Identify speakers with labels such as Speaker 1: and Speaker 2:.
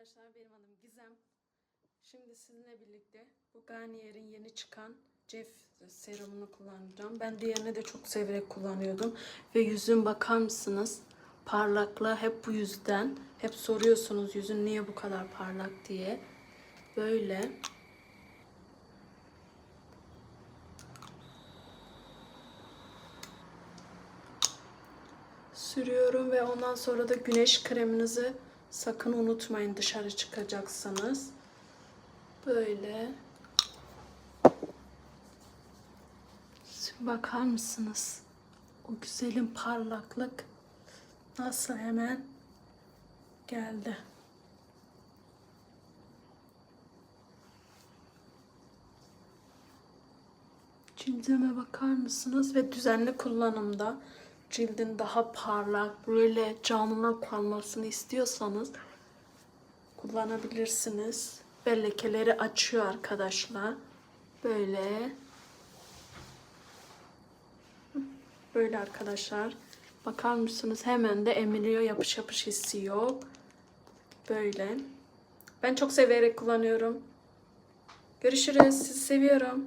Speaker 1: arkadaşlar benim adım Gizem. Şimdi sizinle birlikte bu Garnier'in yeni çıkan Cef serumunu kullanacağım. Ben diğerini de çok severek kullanıyordum. Ve yüzüm bakar mısınız? Parlaklığı hep bu yüzden. Hep soruyorsunuz yüzün niye bu kadar parlak diye. Böyle. Sürüyorum ve ondan sonra da güneş kreminizi sakın unutmayın dışarı çıkacaksanız. Böyle. Bakar mısınız? O güzelim parlaklık nasıl hemen geldi. Cildime bakar mısınız? Ve düzenli kullanımda cildin daha parlak, böyle canlı kalmasını istiyorsanız kullanabilirsiniz. Ve lekeleri açıyor arkadaşlar. Böyle. Böyle arkadaşlar. Bakar mısınız? Hemen de emiliyor. Yapış yapış hissi yok. Böyle. Ben çok severek kullanıyorum. Görüşürüz. Sizi seviyorum.